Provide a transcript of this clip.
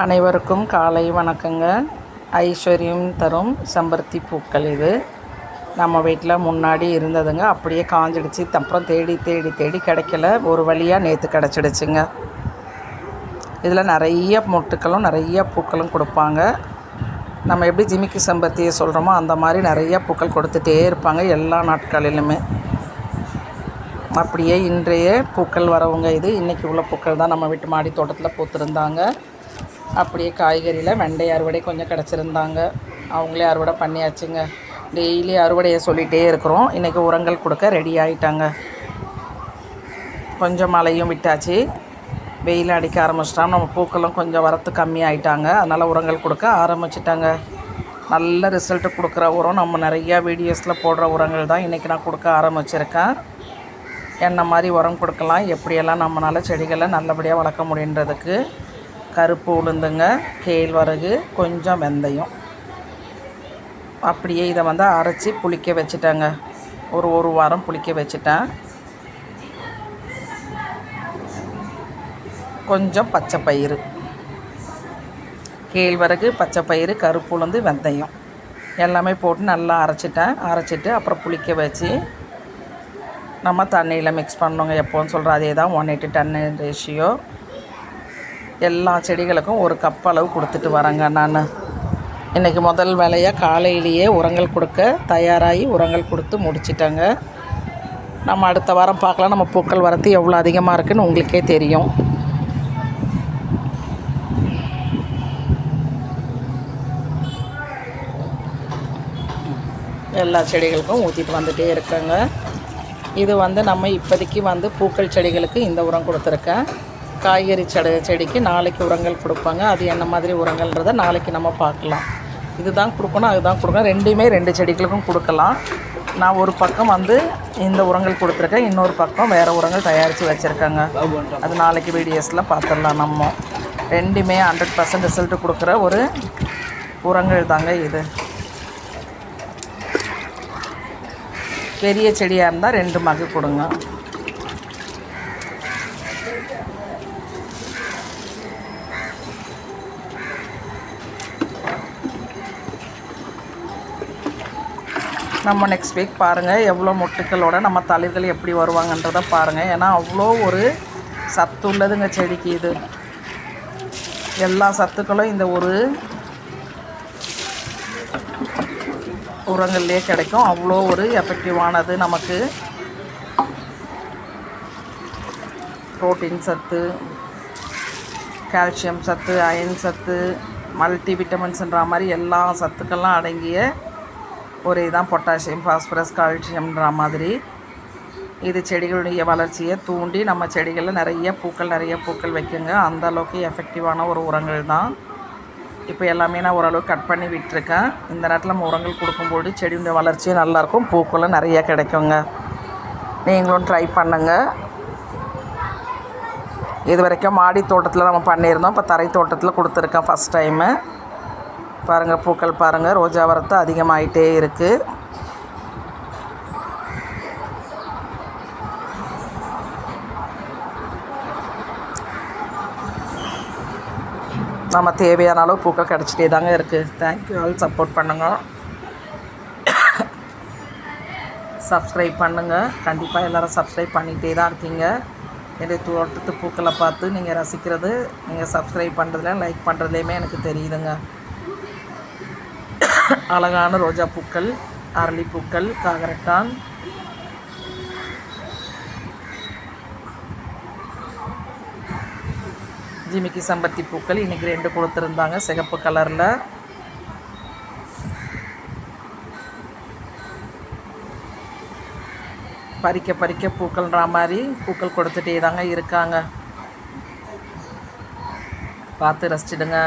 அனைவருக்கும் காலை வணக்கங்க. ஐஸ்வர்யம் தரும் செம்பருத்தி பூக்கள் இது. நம்ம வீட்டில் முன்னாடி இருந்ததுங்க. அப்படியே காஞ்சிடுச்சு. அப்புறம் தேடி தேடி தேடி கிடைக்கல. ஒரு வழியாக நேற்று கிடச்சிடுச்சுங்க. இதில் நிறைய மொட்டுக்களும் நிறைய பூக்களும் கொடுப்பாங்க. நம்ம எப்படி ஜிமிக்கு செம்பருத்தியை சொல்கிறோமோ அந்த மாதிரி நிறைய பூக்கள் கொடுத்துட்டே இருப்பாங்க எல்லா நாட்களிலுமே. அப்படியே இன்றைய பூக்கள் வரவங்க இது. இன்றைக்கி உள்ள பூக்கள் தான் நம்ம வீட்டு மாடி தோட்டத்தில் பூத்திருந்தாங்க. அப்படியே காய்கறியில் வெண்டை அறுவடை கொஞ்சம் கிடச்சிருந்தாங்க. அவங்களே அறுவடை பண்ணியாச்சுங்க. டெய்லி அறுவடையை சொல்லிகிட்டே இருக்கிறோம். இன்றைக்கி உரங்கள் கொடுக்க ரெடி ஆகிட்டாங்க கொஞ்சம் மழையும் விட்டாச்சு. வெயில் அடிக்க ஆரம்பிச்சிட்டா நம்ம பூக்களும் கொஞ்சம் வரத்து கம்மியாயிட்டாங்க அதனால் உரங்கள் கொடுக்க ஆரம்பிச்சிட்டாங்க. நல்ல ரிசல்ட்டு கொடுக்குற உரம். நம்ம நிறையா வீடியோஸில் போடுற உரங்கள் தான் இன்றைக்கி நான் கொடுக்க ஆரம்பிச்சிருக்கேன். என்ன மாதிரி உரம் கொடுக்கலாம்? எப்படியெல்லாம் நம்மளால் செடிகளை நல்லபடியாக வளர்க்க முடியுன்றதுக்கு கருப்பு உளுந்துங்க கேழ்வரகு கொஞ்சம் வெந்தயம். அப்படியே இதை வந்து அரைச்சி புளிக்க வச்சுட்டேங்க. ஒரு ஒரு வாரம் புளிக்க வச்சுட்டேன். கொஞ்சம் பச்சை பயிறு. கேழ்வரகு பச்சை பயிறு கருப்பு உளுந்து வெந்தயம். எல்லாமே போட்டு நல்லா அரைச்சிட்டேன். அரைச்சிட்டு அப்புறம் புளிக்க வச்சு நம்ம தண்ணியில் மிக்ஸ் பண்ணோங்க எப்போன்னு சொல்கிற அதே தான் ஒன் எயிட்டி டன்னு ரேஷியோ எல்லா செடிகளுக்கும் ஒரு கப் அளவு கொடுத்துட்டு வரேங்க நான். இன்றைக்கி முதல் வேலையாக காலையிலேயே உரங்கள் கொடுக்க தயாராகி உரங்கள் கொடுத்து முடிச்சிட்டேங்க. நம்ம அடுத்த வாரம் பார்க்கலாம். நம்ம பூக்கள் வரத்து எவ்வளோ அதிகமாக இருக்குதுன்னு உங்களுக்கே தெரியும். எல்லா செடிகளுக்கும் ஊற்றிட்டு வந்துகிட்டே இருக்கேங்க. இது வந்து நம்ம இப்போதைக்கு வந்து பூக்கள் செடிகளுக்கு இந்த உரம் கொடுத்துருக்கேன். காய்கறி செடி செடிக்கு நாளைக்கு உரங்கள் கொடுப்பாங்க. அது என்ன மாதிரி உரங்கள்ன்றதை நாளைக்கு நம்ம பார்க்கலாம். இதுதான் கொடுக்கணும் அதுதான் கொடுக்கணும். ரெண்டுமே ரெண்டு செடிகளுக்கும் கொடுக்கலாம். நான் ஒரு பக்கம் வந்து இந்த உரங்கள் கொடுத்துருக்கேன் இன்னொரு பக்கம் வேறு உரங்கள் தயாரித்து வச்சுருக்கேங்க. அது நாளைக்கு வீடியோஸில் பார்த்துடலாம் நம்ம. ரெண்டுமே ஹண்ட்ரட் பர்சன்ட் ரிசல்ட்டு கொடுக்குற ஒரு உரங்கள் தாங்க இது. பெரிய செடியாக இருந்தால் ரெண்டு மகு கொடுங்க. நம்ம நெக்ஸ்ட் வீக் பாருங்கள் எவ்வளோ மொட்டுக்களோட நம்ம தளிர்கள் எப்படி வருவாங்கன்றதை பாருங்கள் ஏன்னா அவ்வளோ ஒரு சத்து உள்ளதுங்க செடிக்கு இது. எல்லா சத்துக்களும் இந்த ஒரு உரங்கள்லேயே கிடைக்கும். அவ்வளோ ஒரு எஃபெக்டிவானது நமக்கு. ப்ரோட்டீன் சத்து கால்சியம் சத்து அயன் சத்து மல்டி விட்டமின்ஸ்ன்ற மாதிரி எல்லா சத்துக்கள்லாம் அடங்கிய ஒரே தான் பொட்டாசியம் ஃபாஸ்பரஸ் கால்சியம்ன்ற மாதிரி. இது செடிகளுடைய வளர்ச்சியை தூண்டி நம்ம செடிகளில் நிறைய பூக்கள் நிறைய பூக்கள் வைக்குங்க. அந்த அளவுக்கு எஃபெக்டிவான ஒரு உரங்கள் தான். இப்போ எல்லாமே நான் ஓரளவு கட் பண்ணி விட்டுருக்கேன். இந்த நேரத்தில் நம்ம உரங்கள் கொடுக்கும்போது செடியுடைய வளர்ச்சியும் நல்லாயிருக்கும். பூக்களும் நிறைய கிடைக்குங்க. நீங்களும் ட்ரை பண்ணுங்கள் இது வரைக்கும் மாடி தோட்டத்தில் நம்ம பண்ணியிருந்தோம். இப்போ தரை தோட்டத்தில் கொடுத்துருக்கேன் ஃபஸ்ட் டைமு பாருங்கள் பூக்கள் பாருங்கள் ரோஜா வரத்து அதிகமாகிட்டே இருக்குது நம்ம தேவையான அளவு பூக்கள் கிடச்சிட்டே தாங்க இருக்குது தேங்க்யூ ஆல் சப்போர்ட் பண்ணுங்கள் சப்ஸ்கிரைப் பண்ணுங்கள் கண்டிப்பாக எல்லோரும் சப்ஸ்கிரைப் பண்ணிகிட்டே தான் இருக்கீங்க. என்னுடைய தோட்டத்து பூக்களை பார்த்து நீங்கள் ரசிக்கிறது நீங்கள் சப்ஸ்கிரைப் பண்ணுறதுல லைக் பண்ணுறதுலேயுமே எனக்கு தெரியுதுங்க. அழகான ரோஜா பூக்கள் அரளிப்பூக்கள் காகரட்டான் ஜிமிக்கி சம்பத்தி பூக்கள் இன்றைக்கி ரெண்டு கொடுத்துருந்தாங்க சிகப்பு கலரில் பறிக்க பறிக்க பூக்கள்ன்ற மாதிரி பூக்கள் கொடுத்துட்டே தாங்க இருக்காங்க. பார்த்து ரசிச்சிடுங்க.